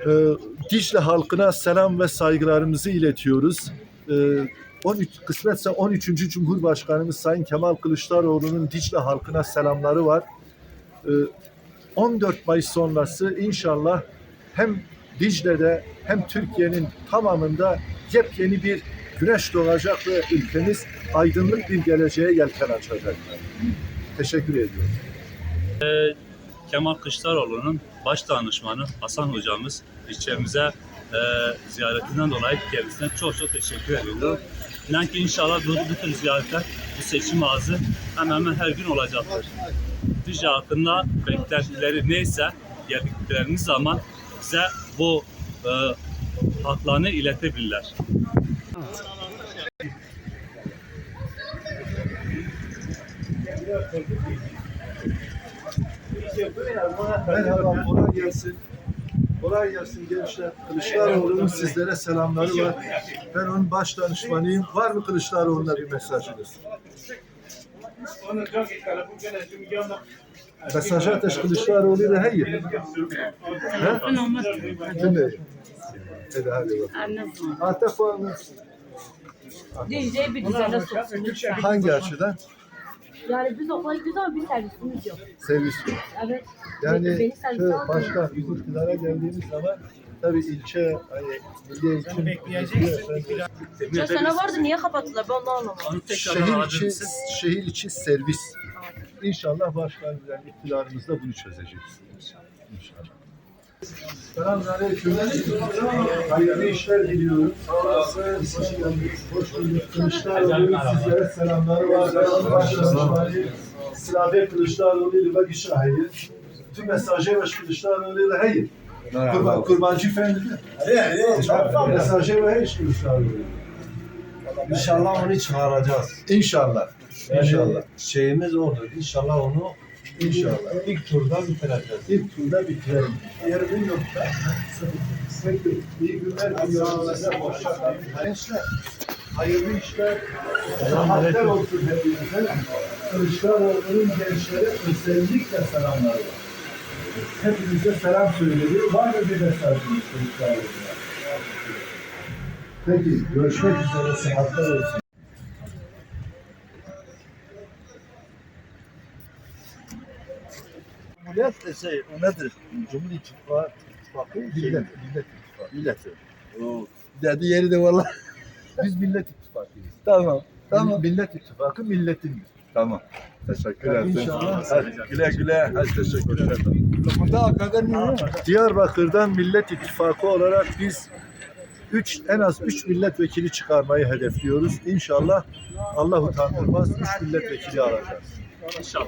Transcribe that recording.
Ee, Dicle halkına selam ve saygılarımızı iletiyoruz. Ee, 13 kısmetse 13. Cumhurbaşkanımız Sayın Kemal Kılıçdaroğlu'nun Dicle halkına selamları var. Ee, 14 Mayıs sonrası inşallah hem Dicle'de hem Türkiye'nin tamamında yepyeni bir güneş doğacak ve ülkemiz aydınlık bir geleceğe yelken açacak. Teşekkür ediyorum. Kemal Kılıçdaroğlu'nun baş danışmanı Hasan hocamız ilçemize e, ziyaretinden dolayı kendisine çok çok teşekkür ediyorum. İnan ki inşallah bu, tür ziyaretler bu seçim ağzı hemen hemen her gün olacaktır. Dicle hakkında beklentileri neyse geldikleriniz zaman bize bu e, haklarını iletebilirler. Merhaba, kolay gelsin. Kolay gelsin gençler. Kılıçdaroğlu'nun sizlere selamları var. Ben onun baş danışmanıyım. Var mı Kılıçdaroğlu'na bir mesajınız? Mesaj ateş Kılıçdaroğlu da hayır. Ha? Dinleyin. Hadi hadi bakalım. Hatta puanı Diyeceği bir düzene soksun lütfen. hangi açıdan? Yani biz okula gidiyoruz ama bir servisimiz yok. Servis yok. Evet. Yani başkan biz iktidara geldiğimiz zaman tabii ilçe hani milli eğitim Ya sene vardı niye kapattılar ben onu anlamadım. Şehir içi, şehir içi servis. İnşallah başkan bilen iktidarımızda bunu çözeceğiz. İnşallah. Selamünaleyküm. Hayırlı işler diliyorum. Hoş geldiniz. Hoş bulduk. Kılıçdaroğlu'nun sizlere selamları var. Başkanım. Silahı Kılıçdaroğlu ile bak hayır. Tüm mesajı ve Kılıçdaroğlu ile hayır. Kurban, kurbancı efendi? Mesajı ve hayır Kılıçdaroğlu. İnşallah onu çıkaracağız. İnşallah. İnşallah. Yani şeyimiz odur. İnşallah onu İnşallah. ilk turda bitireceğiz. İlk turda bitirelim. Yarın yok da. Peki, iyi günler size. Hoşça kalın. Gençler, hayırlı işler. Rahatlar olsun hepinize. Kılıçdaroğlu'nun gençlere özellikle selamları var. Hepinize selam söyledi. Var mı bir mesajınız Kılıçdaroğlu'na? Peki, görüşmek üzere. Sıhhatler olsun. Millet şey, o nedir? Cumhur İttifakı, İttifakı Millet, millet, Millet İttifakı. milleti. O dedi yeri de valla. Biz Millet İttifakıyız. tamam, tamam, Millet İttifakı milletindir. tamam. Teşekkür ederim. İnşallah. Hadi, güle güle. Hadi teşekkür ederim. Burada hakikaten niye? Diyarbakır'dan Millet İttifakı olarak biz üç, en az 3 milletvekili çıkarmayı hedefliyoruz. İnşallah Allah utandırmaz 3 milletvekili alacağız. İnşallah.